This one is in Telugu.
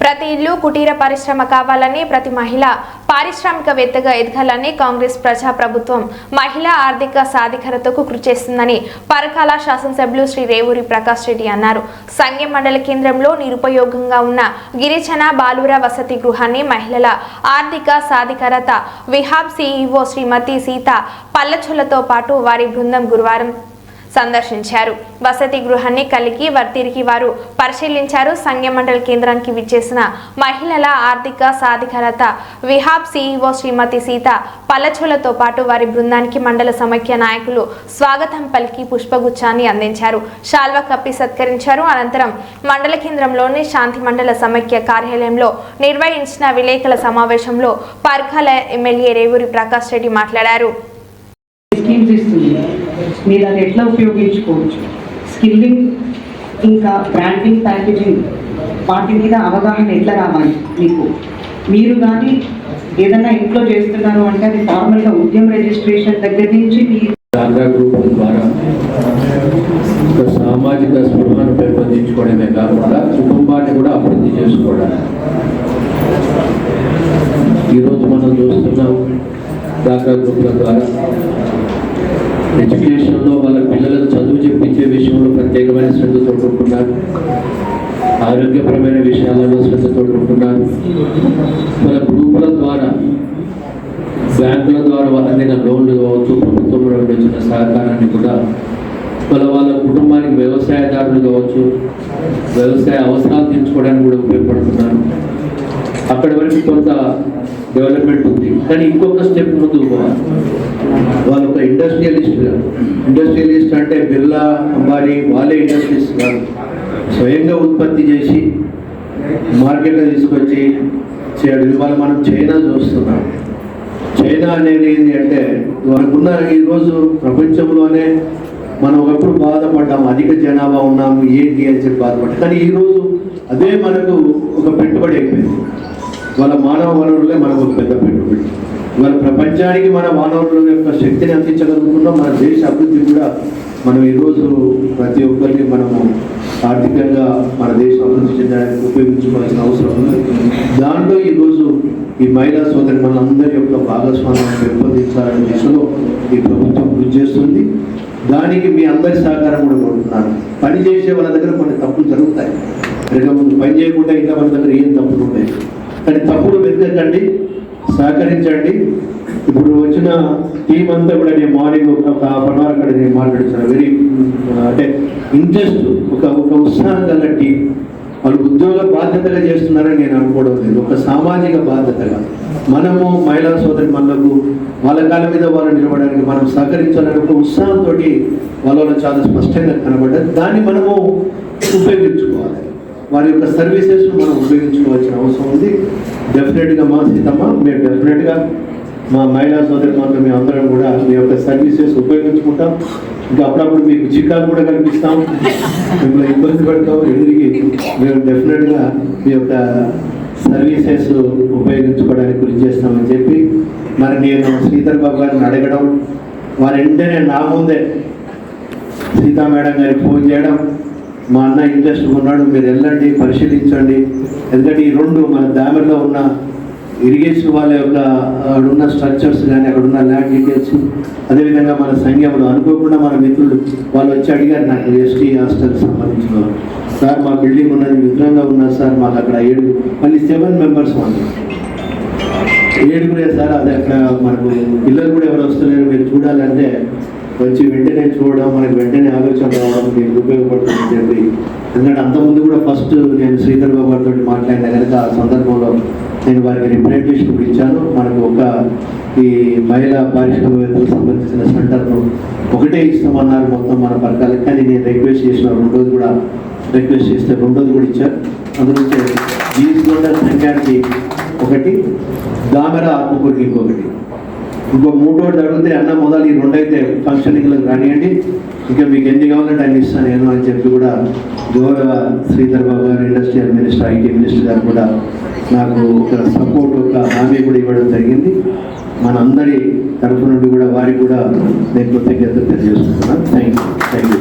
ప్రతి ఇల్లు కుటీర పరిశ్రమ కావాలని ప్రతి మహిళ పారిశ్రామికవేత్తగా ఎదగాలని కాంగ్రెస్ ప్రజా ప్రభుత్వం మహిళా ఆర్థిక సాధికారతకు కృషి చేస్తుందని పరకాల శాసనసభ్యులు శ్రీ రేవూరి ప్రకాష్ రెడ్డి అన్నారు. సంఘం మండల కేంద్రంలో నిరుపయోగంగా ఉన్న గిరిజన బాలుర వసతి గృహాన్ని మహిళల ఆర్థిక సాధికారత విహాబ్ సీఈఓ శ్రీమతి సీత పల్లచులతో పాటు వారి బృందం గురువారం సందర్శించారు. వసతి గృహాన్ని కలిగి వర్తిరికి వారు పరిశీలించారు. సంఘ మండల కేంద్రానికి విచ్చేసిన మహిళల ఆర్థిక సాధికారత విహాబ్ సిఇఓ శ్రీమతి సీత పల్లచులతో పాటు వారి బృందానికి మండల సమైక్య నాయకులు స్వాగతం పలికి పుష్పగుచ్చాన్ని అందించారు. శాల్వా కప్పి సత్కరించారు. అనంతరం మండల కేంద్రంలోని శాంతి మండల సమైక్య కార్యాలయంలో నిర్వహించిన విలేకరుల సమావేశంలో పర్కాల ఎమ్మెల్యే రేవూరి ప్రకాష్ రెడ్డి మాట్లాడారు. మీరు అది ఎట్లా ఉపయోగించుకోవచ్చు? స్కిల్లింగ్ ఇంకా బ్రాండింగ్ ప్యాకేజింగ్ వాటి మీద అవగాహన ఎట్లా రావాలి మీకు? మీరు కానీ ఏదైనా ఇంట్లో చేస్తున్నారు అంటే అది ఫార్మల్గా ఉద్యమ రిజిస్ట్రేషన్ దగ్గర నుంచి మీ ఆంధ్ర గ్రూప్ ద్వారా ఒక సామాజిక స్పృహను పెంపొందించుకోవడమే కాకుండా కుటుంబాన్ని కూడా అభివృద్ధి చేసుకోవడం ఈరోజు మనం చూస్తున్నాం డాక్రా గ్రూపుల ద్వారా ఎడ్యుకేషన్లో వాళ్ళ పిల్లలకు చదువు చెప్పించే విషయంలో ప్రత్యేకమైన శ్రద్ధ తోడుకుంటున్నారు. ఆరోగ్యపరమైన విషయాలలో శ్రద్ధ తోడుకుంటున్నారు. వాళ్ళ గ్రూపుల ద్వారా బ్యాంకుల ద్వారా అందిన లోన్లు కావచ్చు ప్రభుత్వం నుండి వచ్చిన సహకారాన్ని కూడా వాళ్ళ వాళ్ళ కుటుంబానికి వ్యవసాయదారులు కావచ్చు వ్యవసాయ అవసరాలు తీర్చుకోవడానికి కూడా ఉపయోగపడుతున్నారు. అక్కడి వరకు కొంత డెవలప్మెంట్ ఉంది. కానీ ఇంకొక స్టెప్ ముందు పోవాలి. ఇండస్ట్రియలిస్ట్ ఇండస్ట్రియలిస్ట్ అంటే బిర్లా అంబానీ వాళ్ళే ఇండస్ట్రీస్ కాదు స్వయంగా ఉత్పత్తి చేసి మార్కెట్లో తీసుకొచ్చి చేయడం ఇవాళ మనం చైనా చూస్తున్నాం. చైనా అనేది ఏంటి అంటే అనుకున్న ఈరోజు ప్రపంచంలోనే మనం ఒకప్పుడు బాధపడ్డాము అధిక జనాభా ఉన్నాము ఏంటి అని చెప్పి బాధపడ్డాం. కానీ ఈరోజు అదే మనకు ఒక పెట్టుబడి అయిపోయింది. వాళ్ళ మానవ వనరులే మనకు ఒక పెద్ద పెట్టుబడి. మన ప్రపంచానికి మన మానవుల యొక్క శక్తిని అందించగలుగుతున్నాం మన దేశ అభివృద్ధి కూడా మనం ఈరోజు ప్రతి ఒక్కరిని మనము ఆర్థికంగా మన దేశం అభివృద్ధి చెందడానికి ఉపయోగించుకోవాల్సిన అవసరం ఉంది. దాంట్లో ఈరోజు ఈ మహిళా సోదరి మనందరి యొక్క భాగస్వామ్యం పెంపొందించాలనే దిశలో ఈ ప్రభుత్వం కృషి చేస్తుంది. దానికి మీ అందరి సహకారం కూడా కోరుతున్నాను. పని చేసే వాళ్ళ దగ్గర కొన్ని తప్పులు జరుగుతాయి. ఇంకా ముందు పని చేయకుండా ఇంకా మన దగ్గర ఏం తప్పులు ఉన్నాయి కానీ తప్పులు వెతకండి. సహకరించండి. ఇప్పుడు వచ్చిన టీం అంతా కూడా నేను మార్నింగ్ ఒక హాఫ్ అన్ అవర్ అక్కడ నేను మాట్లాడుతున్నాను వెరీ అంటే ఇంట్రెస్ట్ ఒక ఒక ఉత్సాహం గల టీం వాళ్ళు ఉద్యోగ బాధ్యతగా చేస్తున్నారని నేను అనుకోవడం లేదు. ఒక సామాజిక బాధ్యతగా. మనము మహిళా సోదరి మనకు వాళ్ళ కాళ్ళ మీద వాళ్ళు నిలబడడానికి మనం సహకరించాలని ఒక ఉత్సాహంతో వాళ్ళలో చాలా స్పష్టంగా కనబడ్డది దాన్ని మనము ఉపయోగించుకోవాలి. వారి యొక్క సర్వీసెస్ మనం ఉపయోగించుకోవాల్సిన అవసరం ఉంది. డెఫినెట్గా మా సీతమ్మ మేము డెఫినెట్గా మా మహిళా సోదరి మాత్రం మేము అందరం కూడా మీ యొక్క సర్వీసెస్ ఉపయోగించుకుంటాం. ఇంకా అప్పుడప్పుడు మీకు చిక్కా కూడా కనిపిస్తాం. మిమ్మల్ని ఇబ్బంది పెడతాం. ఎదురికి మేము డెఫినెట్గా మీ యొక్క సర్వీసెస్ ఉపయోగించుకోవడానికి కృషి చేస్తామని చెప్పి మరి నేను శ్రీధర్ బాబు గారిని అడగడం వారి వెంటనే నా ముందే సీతా మేడం గారికి ఫోన్ చేయడం మా అన్న ఇంట్రెస్ట్ ఉన్నాడు మీరు వెళ్ళండి పరిశీలించండి. ఎందుకంటే ఈ రెండు మన దామెలో ఉన్న ఇరిగేషన్ వాళ్ళ యొక్క అక్కడున్న స్ట్రక్చర్స్ కానీ అక్కడున్న ల్యాండ్ డీటెయిల్స్ అదేవిధంగా మన సంఘంలో అనుకోకుండా మన మిత్రులు వాళ్ళు వచ్చి అడిగారు నాకు ఎస్టీ హాస్టల్ సంబంధించిన సార్ మా బిల్డింగ్ ఉన్నది మిత్రంగా ఉన్నారు సార్ మాకు అక్కడ ఏడు మళ్ళీ సెవెన్ మెంబర్స్ వాళ్ళు ఏడుగురే సార్ అది అక్కడ మనకు పిల్లలు కూడా ఎవరు వస్తున్నారు మీరు చూడాలంటే వచ్చి వెంటనే చూడడం మనకి వెంటనే ఆలోచన రావడం మీకు ఉపయోగపడుతుంది ఎందుకంటే అంతకుముందు కూడా ఫస్ట్ నేను శ్రీధర్ బాబు గారితో మాట్లాడిన కనుక ఆ సందర్భంలో నేను వారికి రిప్రజెంటేషన్ కూడా ఇచ్చాను. మనకు ఒక ఈ మహిళా పారిశ్రామికవేత్తలకు సంబంధించిన సెంటర్ను ఒకటే ఇస్తామన్నారు మొత్తం మన పథకాలకు కానీ నేను రిక్వెస్ట్ చేసిన రెండోది కూడా రిక్వెస్ట్ చేస్తే రెండోది కూడా ఇచ్చారు. అందులో జీవితంలో సంఖ్యానికి ఒకటి దామెర ఆత్మకూరికి ఇంకొకటి. ఇంకో మూడోటి అడిగితే అన్న మొదలు ఈ రెండైతే ఫంక్షనింగ్లకు రానియండి. ఇంకా మీకు ఎన్ని కావాలంటే అన్ని ఇస్తాను నేను అని చెప్పి కూడా గౌరవ శ్రీధర్ బాబు గారు ఇండస్ట్రియల్ మినిస్టర్ ఐటీ మినిస్టర్ గారు కూడా నాకు ఒక సపోర్ట్ ఒక హామీ కూడా ఇవ్వడం జరిగింది. మనందరి తరఫు నుండి కూడా వారికి కూడా నేను కృతజ్ఞతలు తెలియజేస్తున్నాను. Thank you thank you